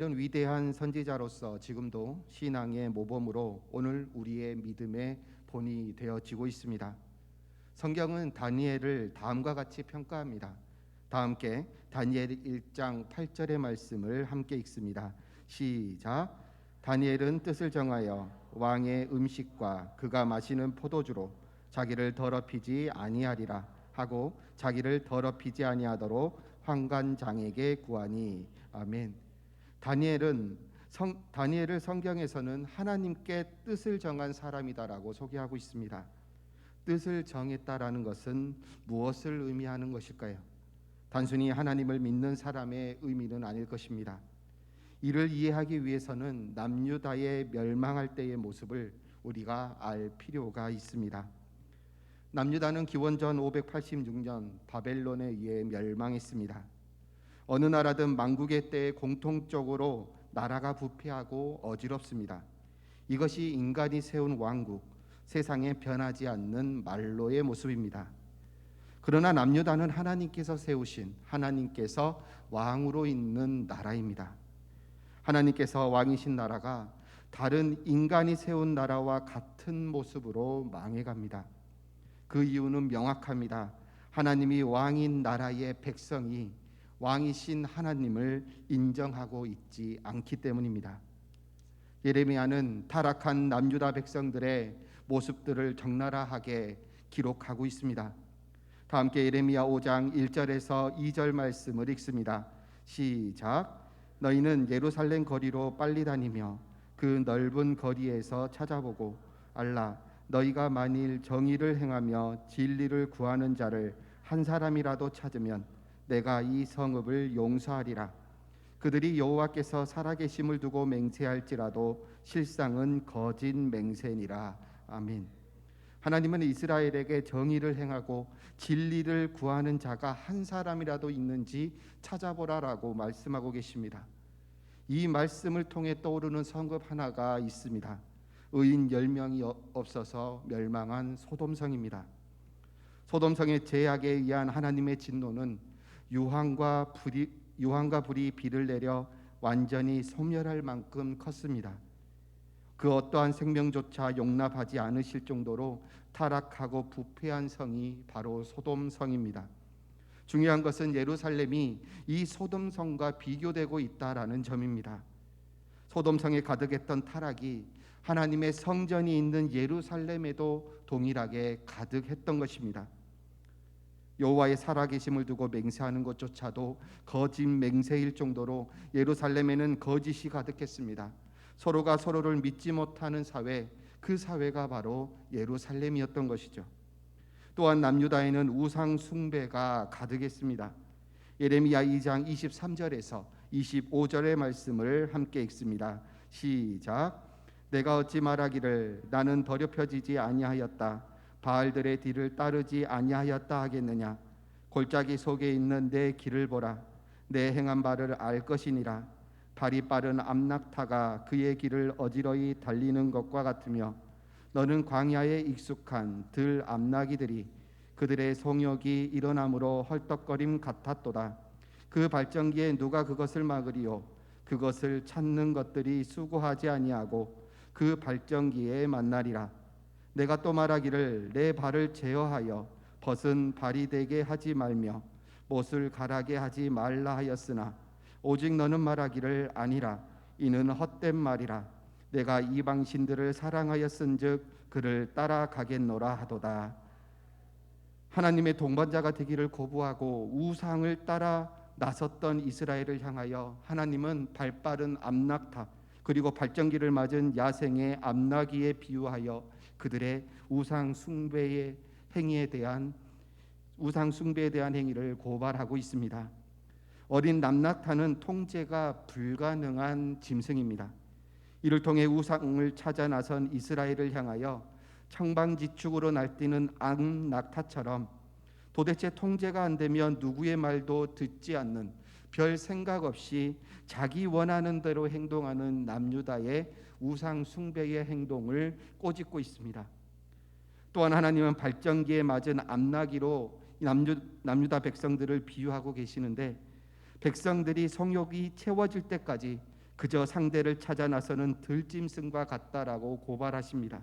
이런 위대한 선지자로서 지금도 신앙의 모범으로 오늘 우리의 믿음의 본이 되어지고 있습니다. 성경은 다니엘을 다음과 같이 평가합니다. 다 함께 다니엘 1장 8절의 말씀을 함께 읽습니다. 시작. 다니엘은 뜻을 정하여 왕의 음식과 그가 마시는 포도주로 자기를 더럽히지 아니하리라 하고 자기를 더럽히지 아니하도록 환관장에게 구하니 아멘. 다니엘은 성, 다니엘을 성경에서는 하나님께 뜻을 정한 사람이다라고 소개하고 있습니다. 뜻을 정했다라는 것은 무엇을 의미하는 것일까요? 단순히 하나님을 믿는 사람의 의미는 아닐 것입니다. 이를 이해하기 위해서는 남유다의 멸망할 때의 모습을 우리가 알 필요가 있습니다. 남유다는 기원전 586년 바벨론에 의해 멸망했습니다. 어느 나라든 망국의 때에 공통적으로 나라가 부패하고 어지럽습니다. 이것이 인간이 세운 왕국, 세상에 변하지 않는 말로의 모습입니다. 그러나 남유다는 하나님께서 세우신 하나님께서 왕으로 있는 나라입니다. 하나님께서 왕이신 나라가 다른 인간이 세운 나라와 같은 모습으로 망해갑니다. 그 이유는 명확합니다. 하나님이 왕인 나라의 백성이 왕이신 하나님을 인정하고 있지 않기 때문입니다. 예레미야는 타락한 남유다 백성들의 모습들을 적나라하게 기록하고 있습니다. 다 함께 예레미야 5장 1절에서 2절 말씀을 읽습니다. 시작. 너희는 예루살렘 거리로 빨리 다니며 그 넓은 거리에서 찾아보고 알라 너희가 만일 정의를 행하며 진리를 구하는 자를 한 사람이라도 찾으면 내가 이 성읍을 용서하리라. 그들이 여호와께서 살아계심을 두고 맹세할지라도 실상은 거짓 맹세니라. 아멘. 하나님은 이스라엘에게 정의를 행하고 진리를 구하는 자가 한 사람이라도 있는지 찾아보라라고 말씀하고 계십니다. 이 말씀을 통해 떠오르는 성읍 하나가 있습니다. 의인 10명이 없어서 멸망한 소돔성입니다. 소돔성의 제약에 의한 하나님의 진노는 유황과 불이 유황과 불이 비를 내려 완전히 소멸할 만큼 컸습니다. 그 어떠한 생명조차 용납하지 않으실 정도로 타락하고 부패한 성이 바로 소돔 성입니다. 중요한 것은 예루살렘이 이 소돔 성과 비교되고 있다라는 점입니다. 소돔 성에 가득했던 타락이 하나님의 성전이 있는 예루살렘에도 동일하게 가득했던 것입니다. 여호와의 살아계심을 두고 맹세하는 것조차도 거짓 맹세일 정도로 예루살렘에는 거짓이 가득했습니다. 서로가 서로를 믿지 못하는 사회, 그 사회가 바로 예루살렘이었던 것이죠. 또한 남유다에는 우상 숭배가 가득했습니다. 예레미야 2장 23절에서 25절의 말씀을 함께 읽습니다. 시작. 내가 어찌 말하기를 나는 더럽혀지지 아니하였다. 바알들의 뒤를 따르지 아니하였다 하겠느냐? 골짜기 속에 있는 내 길을 보라. 내 행한 바를 알 것이니라. 발이 빠른 암낙타가 그의 길을 어지러이 달리는 것과 같으며 너는 광야에 익숙한 들 암나기들이 그들의 성욕이 일어남으로 헐떡거림 같았도다. 그 발전기에 누가 그것을 막으리요? 그것을 찾는 것들이 수고하지 아니하고 그 발전기에 만나리라 내가 또 말하기를 내 발을 제어하여 벗은 발이 되게 하지 말며 못을 가라게 하지 말라 하였으나 오직 너는 말하기를 아니라 이는 헛된 말이라. 내가 이방 신들을 사랑하였은즉 그를 따라가겠노라 하도다. 하나님의 동반자가 되기를 거부하고 우상을 따라 나섰던 이스라엘을 향하여 하나님은 발빠른 암낙타 그리고 발전기를 맞은 야생의 암나기에 비유하여 그들의 우상 숭배의 행위에 대한 우상 숭배에 대한 행위를 고발하고 있습니다. 어린 남낙타는 통제가 불가능한 짐승입니다. 이를 통해 우상을 찾아 나선 이스라엘을 향하여 청방지축으로 날뛰는 암낙타처럼 도대체 통제가 안 되면 누구의 말도 듣지 않는 별 생각 없이 자기 원하는 대로 행동하는 남유다의 우상 숭배의 행동을 꼬집고 있습니다. 또한 하나님은 발전기에 맞은 암나기로 남유, 남유다 백성들을 비유하고 계시는데 백성들이 성욕이 채워질 때까지 그저 상대를 찾아 나서는 들짐승과 같다라고 고발하십니다.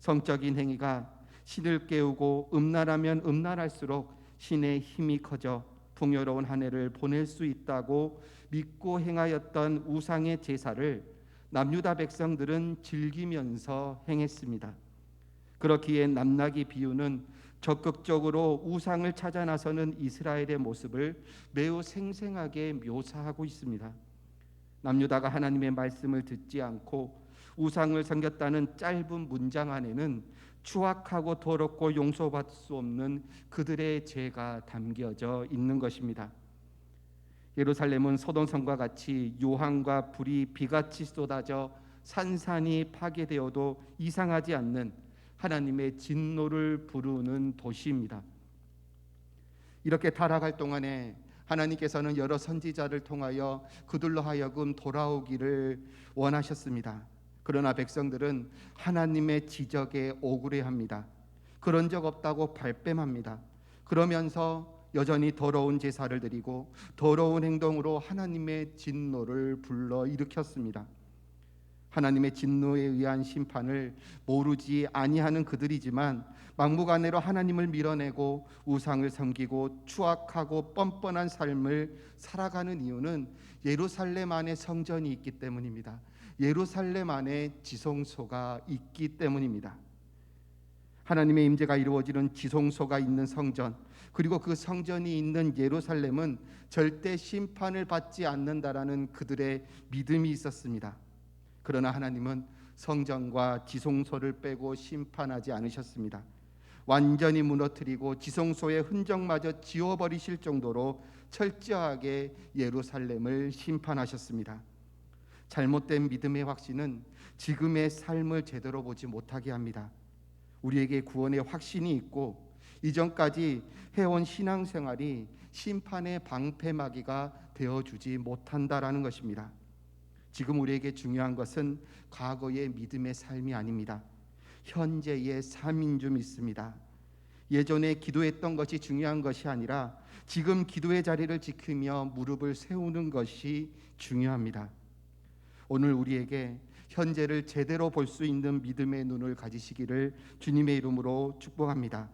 성적인 행위가 신을 깨우고 음란하면 음란할수록 신의 힘이 커져 풍요로운 한 해를 보낼 수 있다고 믿고 행하였던 우상의 제사를 남유다 백성들은 즐기면서 행했습니다. 그렇기에 남나기 비유는 적극적으로 우상을 찾아 나서는 이스라엘의 모습을 매우 생생하게 묘사하고 있습니다. 남유다가 하나님의 말씀을 듣지 않고 우상을 섬겼다는 짧은 문장 안에는 추악하고 더럽고 용서받을 수 없는 그들의 죄가 담겨져 있는 것입니다. 예루살렘은 소돔성과 같이 유황과 불이 비같이 쏟아져 산산이 파괴되어도 이상하지 않는 하나님의 진노를 부르는 도시입니다. 이렇게 타락할 동안에 하나님께서는 여러 선지자를 통하여 그들로 하여금 돌아오기를 원하셨습니다. 그러나 백성들은 하나님의 지적에 억울해합니다. 그런 적 없다고 발뺌합니다. 그러면서 여전히 더러운 제사를 드리고 더러운 행동으로 하나님의 진노를 불러 일으켰습니다. 하나님의 진노에 의한 심판을 모르지 아니하는 그들이지만 막무가내로 하나님을 밀어내고 우상을 섬기고 추악하고 뻔뻔한 삶을 살아가는 이유는 예루살렘 안에 성전이 있기 때문입니다. 예루살렘 안에 지성소가 있기 때문입니다. 하나님의 임재가 이루어지는 지성소가 있는 성전 그리고 그 성전이 있는 예루살렘은 절대 심판을 받지 않는다라는 그들의 믿음이 있었습니다. 그러나 하나님은 성전과 지성소를 빼고 심판하지 않으셨습니다. 완전히 무너뜨리고 지성소의 흔적마저 지워버리실 정도로 철저하게 예루살렘을 심판하셨습니다. 잘못된 믿음의 확신은 지금의 삶을 제대로 보지 못하게 합니다. 우리에게 구원의 확신이 있고 이전까지 해온 신앙생활이 심판의 방패막이가 되어 주지 못한다라는 것입니다. 지금 우리에게 중요한 것은 과거의 믿음의 삶이 아닙니다. 현재의 삶인 줄 믿습니다. 예전에 기도했던 것이 중요한 것이 아니라 지금 기도의 자리를 지키며 무릎을 세우는 것이 중요합니다. 오늘 우리에게 현재를 제대로 볼 수 있는 믿음의 눈을 가지시기를 주님의 이름으로 축복합니다.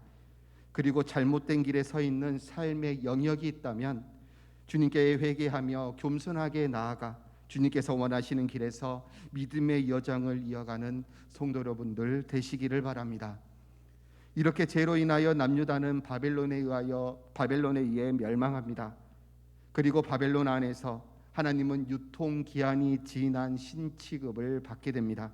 그리고 잘못된 길에 서 있는 삶의 영역이 있다면 주님께 회개하며 겸손하게 나아가 주님께서 원하시는 길에서 믿음의 여정을 이어가는 성도 여러분들 되시기를 바랍니다. 이렇게 죄로 인하여 남유다는 바벨론에 의하여 바벨론에 의해 멸망합니다. 그리고 바벨론 안에서 하나님은 유통 기한이 지난 신취급을 받게 됩니다.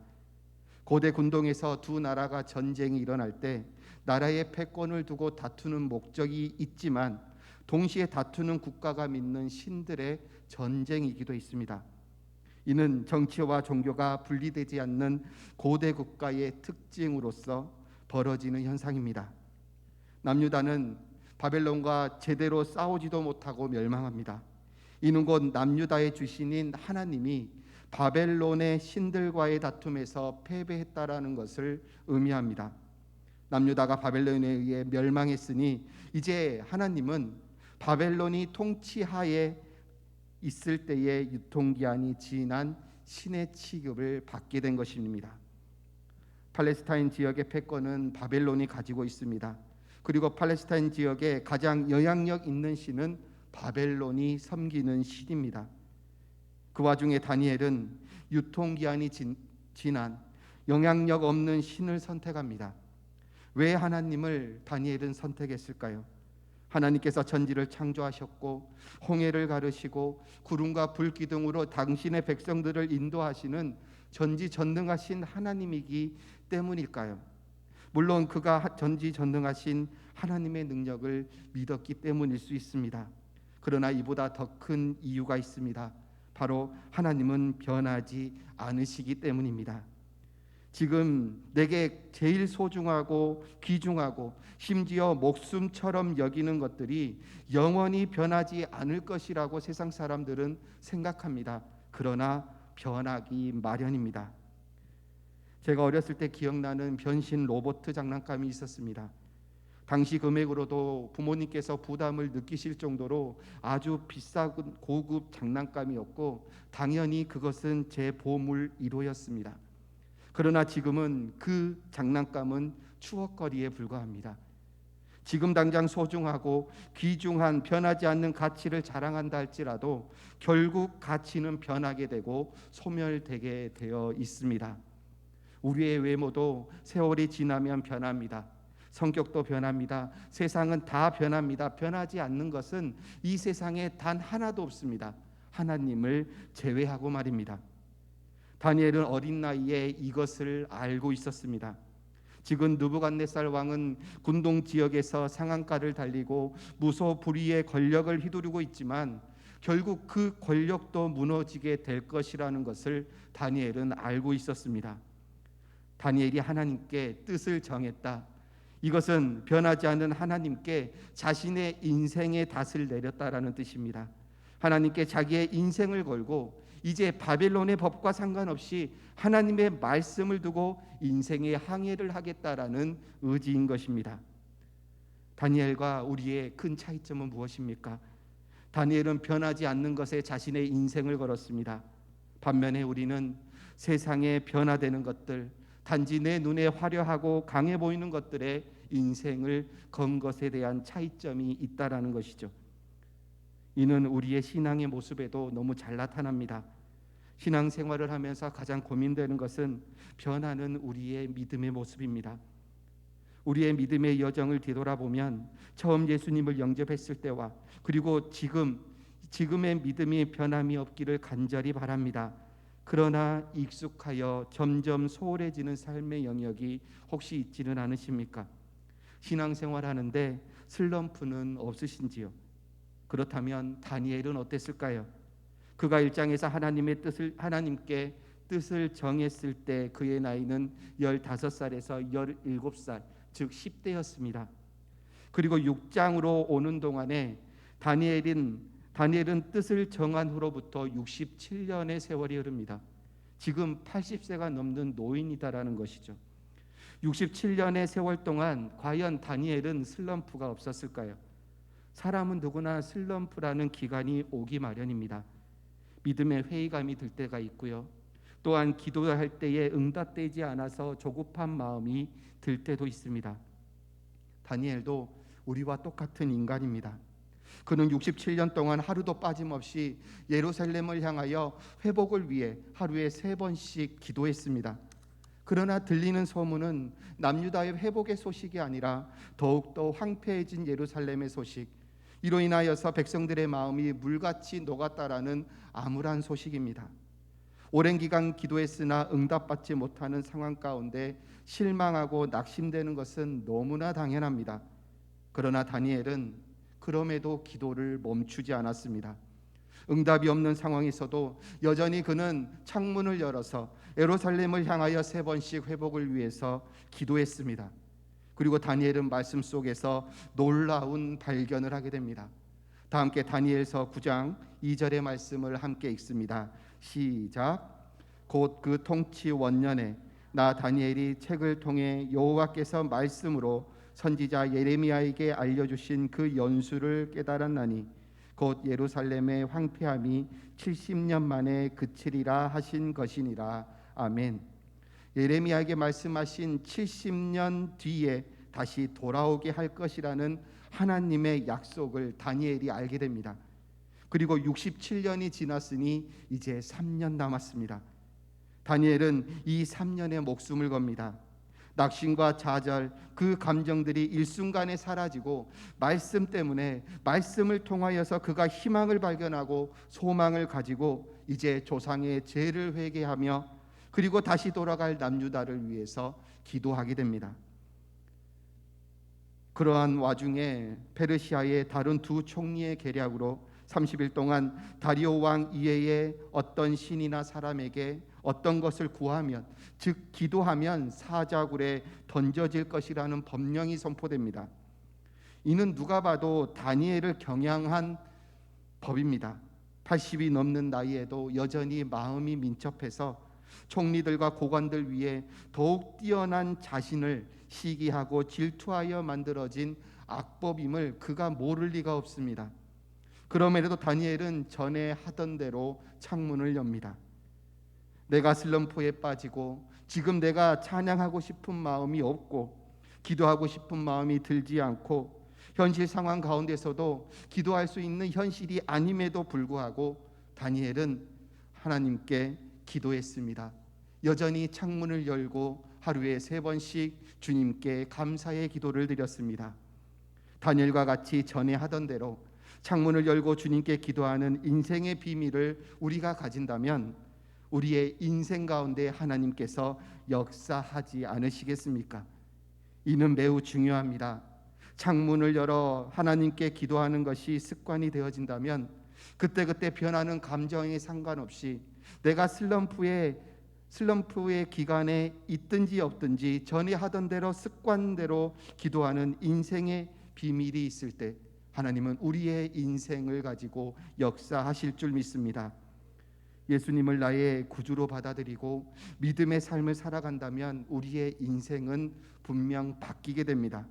고대 군동에서 두 나라가 전쟁이 일어날 때 나라의 패권을 두고 다투는 목적이 있지만 동시에 다투는 국가가 믿는 신들의 전쟁이기도 있습니다. 이는 정치와 종교가 분리되지 않는 고대 국가의 특징으로서 벌어지는 현상입니다. 남유다는 바벨론과 제대로 싸우지도 못하고 멸망합니다. 이는 곧 남유다의 주신인 하나님이 바벨론의 신들과의 다툼에서 패배했다라는 것을 의미합니다. 남유다가 바벨론에 의해 멸망했으니 이제 하나님은 바벨론이 통치하에 있을 때의 유통기한이 지난 신의 취급을 받게 된 것입니다. 팔레스타인 지역의 패권은 바벨론이 가지고 있습니다. 그리고 팔레스타인 지역에 가장 영향력 있는 신은 바벨론이 섬기는 신입니다. 그 와중에 다니엘은 유통기한이 지난 영향력 없는 신을 선택합니다. 왜 하나님을 다니엘은 선택했을까요? 하나님께서 천지를 창조하셨고 홍해를 가르시고 구름과 불 기둥으로 당신의 백성들을 인도하시는 전지전능하신 하나님이기 때문일까요? 물론 그가 전지전능하신 하나님의 능력을 믿었기 때문일 수 있습니다. 그러나 이보다 더 큰 이유가 있습니다. 바로 하나님은 변하지 않으시기 때문입니다. 지금 내게 제일 소중하고 귀중하고 심지어 목숨처럼 여기는 것들이 영원히 변하지 않을 것이라고 세상 사람들은 생각합니다. 그러나 변하기 마련입니다. 제가 어렸을 때 기억나는 변신 로봇 장난감이 있었습니다. 당시 금액으로도 부모님께서 부담을 느끼실 정도로 아주 비싸고 고급 장난감이었고 당연히 그것은 제 보물 1호였습니다. 그러나 지금은 그 장난감은 추억거리에 불과합니다. 지금 당장 소중하고 귀중한 변하지 않는 가치를 자랑한다 할지라도 결국 가치는 변하게 되고 소멸되게 되어 있습니다. 우리의 외모도 세월이 지나면 변합니다. 성격도 변합니다. 세상은 다 변합니다. 변하지 않는 것은 이 세상에 단 하나도 없습니다. 하나님을 제외하고 말입니다. 다니엘은 어린 나이에 이것을 알고 있었습니다. 지금 느부갓네살 왕은 군동 지역에서 상한가를 달리고 무소불위의 권력을 휘두르고 있지만 결국 그 권력도 무너지게 될 것이라는 것을 다니엘은 알고 있었습니다. 다니엘이 하나님께 뜻을 정했다. 이것은 변하지 않는 하나님께 자신의 인생의 닷을 내렸다라는 뜻입니다. 하나님께 자기의 인생을 걸고 이제 바벨론의 법과 상관없이 하나님의 말씀을 두고 인생의 항해를 하겠다라는 의지인 것입니다. 다니엘과 우리의 큰 차이점은 무엇입니까? 다니엘은 변하지 않는 것에 자신의 인생을 걸었습니다. 반면에 우리는 세상에 변화되는 것들, 단지 내 눈에 화려하고 강해 보이는 것들에 인생을 건 것에 대한 차이점이 있다라는 것이죠. 이는 우리의 신앙의 모습에도 너무 잘 나타납니다. 신앙 생활을 하면서 가장 고민되는 것은 변하는 우리의 믿음의 모습입니다. 우리의 믿음의 여정을 뒤돌아보면 처음 예수님을 영접했을 때와 그리고 지금 지금의 믿음이 변함이 없기를 간절히 바랍니다. 그러나 익숙하여 점점 소홀해지는 삶의 영역이 혹시 있지는 않으십니까? 신앙생활 하는데 슬럼프는 없으신지요? 그렇다면 다니엘은 어땠을까요? 그가 일장에서 하나님의 뜻을 하나님께 뜻을 정했을 때 그의 나이는 15살에서 17살, 즉 10대였습니다. 그리고 6장으로 오는 동안에 다니엘은 다니엘은 뜻을 정한 후로부터 67년의 세월이 흐릅니다. 지금 80세가 넘는 노인이다라는 것이죠. 67년의 세월 동안 과연 다니엘은 슬럼프가 없었을까요? 사람은 누구나 슬럼프라는 기간이 오기 마련입니다. 믿음의 회의감이 들 때가 있고요. 또한 기도할 때에 응답되지 않아서 조급한 마음이 들 때도 있습니다. 다니엘도 우리와 똑같은 인간입니다. 그는 67년 동안 하루도 빠짐없이 예루살렘을 향하여 회복을 위해 하루에 세 번씩 기도했습니다. 그러나 들리는 소문은 남유다의 회복의 소식이 아니라 더욱더 황폐해진 예루살렘의 소식, 이로 인하여서 백성들의 마음이 물같이 녹았다라는 암울한 소식입니다. 오랜 기간 기도했으나 응답받지 못하는 상황 가운데 실망하고 낙심되는 것은 너무나 당연합니다. 그러나 다니엘은 그럼에도 기도를 멈추지 않았습니다. 응답이 없는 상황에서도 여전히 그는 창문을 열어서 예루살렘을 향하여 세 번씩 회복을 위해서 기도했습니다. 그리고 다니엘은 말씀 속에서 놀라운 발견을 하게 됩니다. 다 함께 다니엘서 9장 2절의 말씀을 함께 읽습니다. 시작. 곧 그 통치 원년에 나 다니엘이 책을 통해 여호와께서 말씀으로 선지자 예레미야에게 알려주신 그 연수를 깨달았나니 곧 예루살렘의 황폐함이 70년 만에 그치리라 하신 것이니라 아멘. 예레미야에게 말씀하신 70년 뒤에 다시 돌아오게 할 것이라는 하나님의 약속을 다니엘이 알게 됩니다. 그리고 67년이 지났으니 이제 3년 남았습니다. 다니엘은 이 3년의 목숨을 겁니다. 낙심과 좌절, 그 감정들이 일순간에 사라지고 말씀 때문에 말씀을 통하여서 그가 희망을 발견하고 소망을 가지고 이제 조상의 죄를 회개하며 그리고 다시 돌아갈 남유다를 위해서 기도하게 됩니다. 그러한 와중에 페르시아의 다른 두 총리의 계략으로 30일 동안 다리오 왕 이외의 어떤 신이나 사람에게 어떤 것을 구하면 즉 기도하면 사자굴에 던져질 것이라는 법령이 선포됩니다. 이는 누가 봐도 다니엘을 경향한 법입니다. 80이 넘는 나이에도 여전히 마음이 민첩해서 총리들과 고관들 위해 더욱 뛰어난 자신을 시기하고 질투하여 만들어진 악법임을 그가 모를 리가 없습니다. 그럼에도 다니엘은 전에 하던 대로 창문을 엽니다. 내가 슬럼프에 빠지고 지금 내가 찬양하고 싶은 마음이 없고 기도하고 싶은 마음이 들지 않고 현실 상황 가운데서도 기도할 수 있는 현실이 아님에도 불구하고 다니엘은 하나님께 기도했습니다. 여전히 창문을 열고 하루에 세 번씩 주님께 감사의 기도를 드렸습니다. 다니엘과 같이 전에 하던 대로 창문을 열고 주님께 기도하는 인생의 비밀을 우리가 가진다면 우리의 인생 가운데 하나님께서 역사하지 않으시겠습니까? 이는 매우 중요합니다. 창문을 열어 하나님께 기도하는 것이 습관이 되어진다면 그때그때 변하는 감정에 상관없이 내가 슬럼프에 슬럼프의 기간에 있든지 없든지 전에 하던 대로 습관대로 기도하는 인생의 비밀이 있을 때 하나님은 우리의 인생을 가지고 역사하실 줄 믿습니다. 예수님을 나의 구주로 받아들이고 믿음의 삶을 살아간다면 우리의 인생은 분명 바뀌게 됩니다.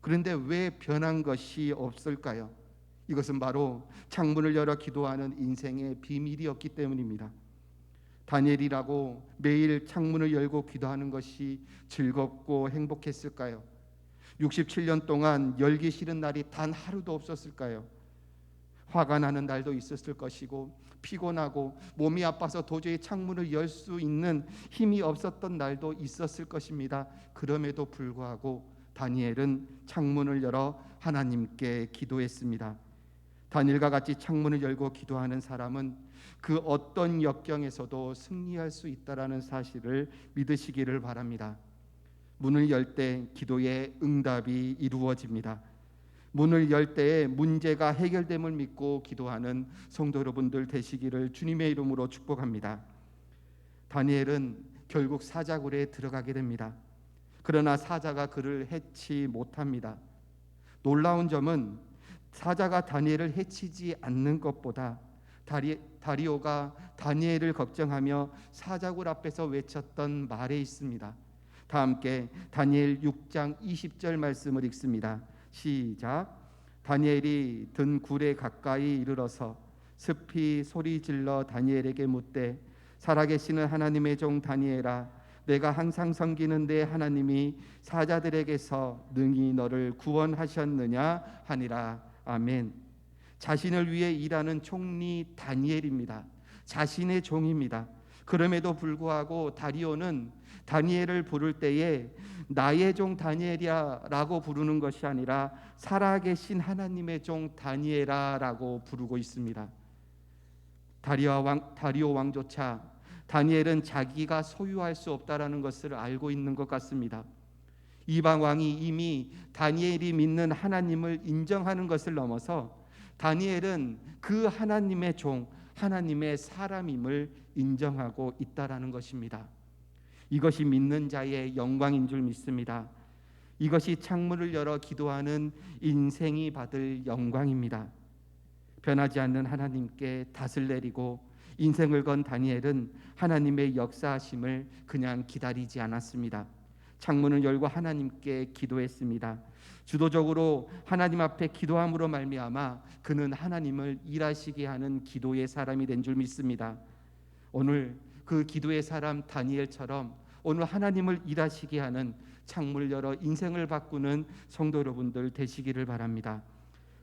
그런데 왜 변한 것이 없을까요? 이것은 바로 창문을 열어 기도하는 인생의 비밀이었기 때문입니다. 다니엘이라고 매일 창문을 열고 기도하는 것이 즐겁고 행복했을까요? 67년 동안 열기 싫은 날이 단 하루도 없었을까요? 화가 나는 날도 있었을 것이고 피곤하고 몸이 아파서 도저히 창문을 열 수 있는 힘이 없었던 날도 있었을 것입니다. 그럼에도 불구하고 다니엘은 창문을 열어 하나님께 기도했습니다. 다니엘과 같이 창문을 열고 기도하는 사람은 그 어떤 역경에서도 승리할 수 있다라는 사실을 믿으시기를 바랍니다. 문을 열 때 기도의 응답이 이루어집니다. 문을 열 때에 문제가 해결됨을 믿고 기도하는 성도 여러분들 되시기를 주님의 이름으로 축복합니다. 다니엘은 결국 사자굴에 들어가게 됩니다. 그러나 사자가 그를 해치 못합니다. 놀라운 점은 사자가 다니엘을 해치지 않는 것보다 다리, 다리오가 다니엘을 걱정하며 사자굴 앞에서 외쳤던 말에 있습니다. 다 함께 다니엘 6장 20절 말씀을 읽습니다. 시작. 다니엘이 든 굴에 가까이 이르러서 습히 소리 질러 다니엘에게 묻되 살아계시는 하나님의 종 다니엘아 내가 항상 섬기는 내 하나님이 사자들에게서 능히 너를 구원하셨느냐 하니라 아멘. 자신을 위해 일하는 총리 다니엘입니다. 자신의 종입니다. 그럼에도 불구하고 다리오는 다니엘을 부를 때에 나의 종 다니엘이야라고 부르는 것이 아니라 살아계신 하나님의 종 다니엘아라고 부르고 있습니다. 다리오 왕 다리오 왕조차 다니엘은 자기가 소유할 수 없다라는 것을 알고 있는 것 같습니다. 이방 왕이 이미 다니엘이 믿는 하나님을 인정하는 것을 넘어서 다니엘은 그 하나님의 종, 하나님의 사람임을 인정하고 있다라는 것입니다. 이것이 믿는 자의 영광인 줄 믿습니다. 이것이 창문을 열어 기도하는 인생이 받을 영광입니다. 변하지 않는 하나님께 닷을 내리고 인생을 건 다니엘은 하나님의 역사하심을 그냥 기다리지 않았습니다. 창문을 열고 하나님께 기도했습니다. 주도적으로 하나님 앞에 기도함으로 말미암아 그는 하나님을 일하시게 하는 기도의 사람이 된 줄 믿습니다. 오늘 그 기도의 사람 다니엘처럼 오늘 하나님을 일하시게 하는 창문을 열어 인생을 바꾸는 성도 여러분들 되시기를 바랍니다.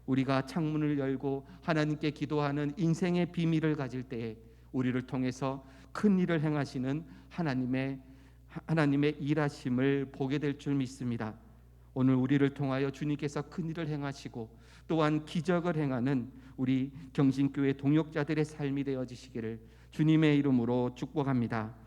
우리가 창문을 열고 하나님께 기도하는 인생의 비밀을 가질 때에 우리를 통해서 큰 일을 행하시는 하나님의 하나님의 일하심을 보게 될 줄 믿습니다. 오늘 우리를 통하여 주님께서 큰 일을 행하시고 또한 기적을 행하는 우리 경신교회 동역자들의 삶이 되어지시기를 주님의 이름으로 축복합니다.